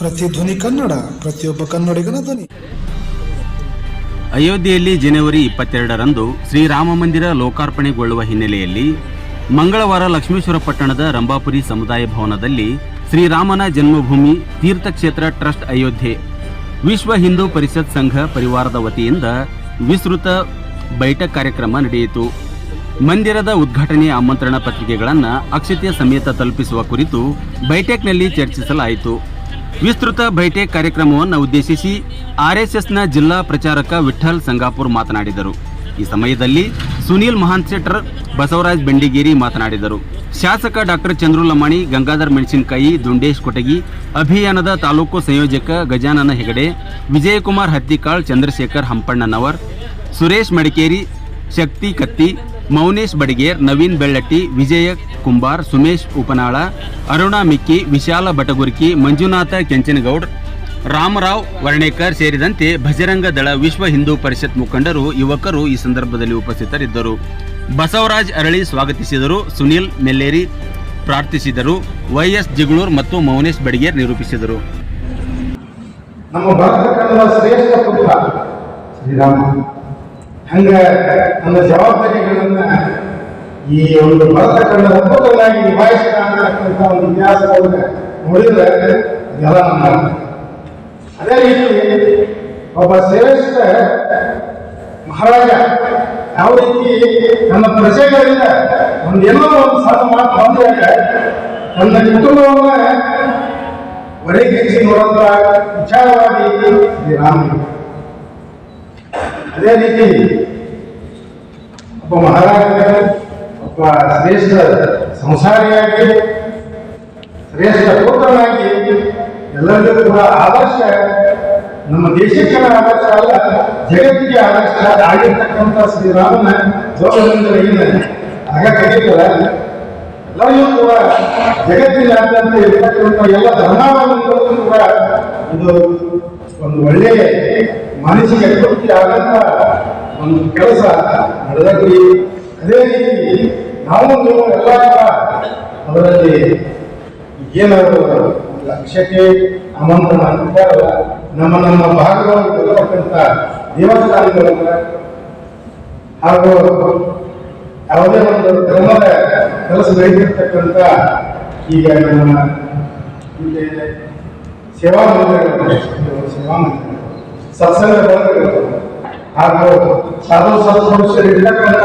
ಪ್ರತಿಧ್ವನಿ ಕನ್ನಡ, ಪ್ರತಿಯೊಬ್ಬ ಕನ್ನಡಿಗನ ಧ್ವನಿ. ಅಯೋಧ್ಯೆಯಲ್ಲಿ ಜನವರಿ ಇಪ್ಪತ್ತೆರಡರಂದು ಶ್ರೀರಾಮ ಮಂದಿರ ಲೋಕಾರ್ಪಣೆಗೊಳ್ಳುವ ಹಿನ್ನೆಲೆಯಲ್ಲಿ ಮಂಗಳವಾರ ಲಕ್ಷ್ಮೇಶ್ವರ ಪಟ್ಟಣದ ರಂಭಾಪುರಿ ಸಮುದಾಯ ಭವನದಲ್ಲಿ ಶ್ರೀರಾಮನ ಜನ್ಮಭೂಮಿ ತೀರ್ಥಕ್ಷೇತ್ರ ಟ್ರಸ್ಟ್ ಅಯೋಧ್ಯೆ, ವಿಶ್ವ ಹಿಂದೂ ಪರಿಷತ್ ಸಂಘ ಪರಿವಾರದ ವತಿಯಿಂದ ವಿಸ್ತೃತ ಬೈಠಕ್ ಕಾರ್ಯಕ್ರಮ ನಡೆಯಿತು. ಮಂದಿರದ ಉದ್ಘಾಟನೆ ಆಮಂತ್ರಣ ಪತ್ರಿಕೆಗಳನ್ನು ಅಕ್ಷತೆಯ ಸಮೇತ ತಲುಪಿಸುವ ಕುರಿತು ಬೈಠಕ್ನಲ್ಲಿ ಚರ್ಚಿಸಲಾಯಿತು. ವಿಸ್ತೃತ ಭೇಟೆ ಕಾರ್ಯಕ್ರಮವನ್ನು ಉದ್ದೇಶಿಸಿ ಆರ್ಎಸ್ಎಸ್ನ ಜಿಲ್ಲಾ ಪ್ರಚಾರಕ ವಿಠಲ್ ಸಂಗಾಪುರ್ ಮಾತನಾಡಿದರು. ಈ ಸಮಯದಲ್ಲಿ ಸುನೀಲ್ ಮಹಾನ್ಸೆಟ್ರ್ ಬಸವರಾಜ್ ಬೆಂಡಿಗೇರಿ ಮಾತನಾಡಿದರು. ಶಾಸಕ ಡಾಕ್ಟರ್ ಚಂದ್ರುಲಮಾಣಿ, ಗಂಗಾಧರ್ ಮೆಣಸಿನಕಾಯಿ, ದುಂಡೇಶ್ ಕೊಟಗಿ, ಅಭಿಯಾನದ ತಾಲೂಕು ಸಂಯೋಜಕ ಗಜಾನನ ಹೆಗಡೆ, ವಿಜಯಕುಮಾರ್ ಹತ್ತಿಕಾಳ್, ಚಂದ್ರಶೇಖರ್ ಹಂಪಣ್ಣನವರ್, ಸುರೇಶ್ ಮಡಿಕೇರಿ, ಶಕ್ತಿ ಕತ್ತಿ ಮೌನೇಶ್ ಬಡಿಗೇರ್, ನವೀನ್ ಬೆಳ್ಳಟ್ಟಿ, ವಿಜಯ ಕುಂಬಾರ್, ಸುಮೇಶ್ ಉಪನಾಳ, ಅರುಣಾ ಮಿಕ್ಕಿ, ವಿಶಾಲ ಬಟಗುರ್ಕಿ ಮಂಜುನಾಥ ಕೆಂಚನಗೌಡ್, ರಾಮರಾವ್ ವರ್ಣೇಕರ್ ಸೇರಿದಂತೆ ಭಜರಂಗ ದಳ ವಿಶ್ವ ಹಿಂದೂ ಪರಿಷತ್ ಮುಖಂಡರು, ಯುವಕರು ಈ ಸಂದರ್ಭದಲ್ಲಿ ಉಪಸ್ಥಿತರಿದ್ದರು. ಬಸವರಾಜ್ ಅರಳಿ ಸ್ವಾಗತಿಸಿದರು. ಸುನೀಲ್ ಮೆಲ್ಲೇರಿ ಪ್ರಾರ್ಥಿಸಿದರು. ವೈಎಸ್ ಜಿಗಳೂರ್ ಮತ್ತು ಮೌನೇಶ್ ಬಡಿಗೇರ್ ನಿರೂಪಿಸಿದರು. ನಮ್ಮ ಭಾರತ ಶ್ರೇಷ್ಠ ಶ್ರೀರಾಮ. ಹಂಗ ನನ್ನ ಜವಾಬ್ದಾರಿಗಳನ್ನ ಈ ಒಂದು ಬರತಕ್ಕಂಥ ಪುತ್ರನಾಗಿ ನಿಭಾಯಿಸಿದ ಅಂತಕ್ಕಂಥ ಒಂದು ಇತಿಹಾಸವನ್ನು ನೋಡಿದ್ರೆ ಇದೆಲ್ಲ ನಮ್ಮ ಅದೇ ರೀತಿ ಒಬ್ಬ ಶ್ರೇಷ್ಠ ಮಹಾರಾಜ ಯಾವ ರೀತಿ ನನ್ನ ಪ್ರಜೆಗಳಿಂದ ಒಂದು ಏನೋ ಒಂದು ಸಣ್ಣ ಮಾತು ಬಂದಾಗ ನನ್ನ ಕುಟುಂಬವನ್ನ ಒಳಗೆಚ್ಚಿ ನೋಡಂತ ವಿಚಾರವಾಗಿ ಶ್ರೀರಾಮನು ಅದೇ ರೀತಿ ಒಬ್ಬ ಮಹಾರಾಜ, ಒಬ್ಬ ಶ್ರೇಷ್ಠ ಸಂಸಾರಿಯಾಗಿ, ಶ್ರೇಷ್ಠ ಪುತ್ರನಾಗಿ ಎಲ್ಲರಿಗೂ ಕೂಡ ಆದರ್ಶ, ನಮ್ಮ ದೇಶಕ್ಕೆ ಆದರ್ಶ ಅಲ್ಲ, ಜಗತ್ತಿಗೆ ಆದರ್ಶ ಆಗಿರ್ತಕ್ಕಂಥ ಶ್ರೀರಾಮನ ಗೌರವದಿಂದ ಆಗ ಕರೀತಲ್ಲ ಎಲ್ಲರಿಗೂ ಕೂಡ ಜಗತ್ತಿನಾದ್ಯಂತ ಇರತಕ್ಕಂಥ ಎಲ್ಲ ಧರ್ಮಾವಲಂಬಿಗಳಿಗೂ ಕೂಡ ಇದು ಒಂದು ಒಳ್ಳೆಯ ಮನಸ್ಸಿಗೆ ಅಭಿವೃದ್ಧಿ ಆಗಂತ ಒಂದು ಕೆಲಸ ನಡೆದಿ ಅದೇ ರೀತಿ ನಾವು ನೀವು ಎಲ್ಲ ಅದರಲ್ಲಿ ಏನಾದರೂ ಲಕ್ಷ್ಯಕ್ಕೆ ಆಮಂತ್ರಣ ಅಂತಾರಲ್ಲ ನಮ್ಮ ನಮ್ಮ ಭಾಗವಾಗಿ ಬರತಕ್ಕಂಥ ದೇವಸ್ಥಾನಗಳನ್ನ ಹಾಗೂ ಯಾವುದೇ ಒಂದು ಧರ್ಮದ ಕೆಲಸ ನಡೀತಿರ್ತಕ್ಕಂಥ ಈಗ ನಮ್ಮ ಸೇವಾ ಮಂದಿರಗಳು ಸೇವಾ ಮಂದಿರ. ಸತ್ಸಂಗ ಬರಬೇಕು ಹಾಗೂ ಸಾಧು ಸತ್ಪುರುಷರು ಇರ್ತಕ್ಕಂಥ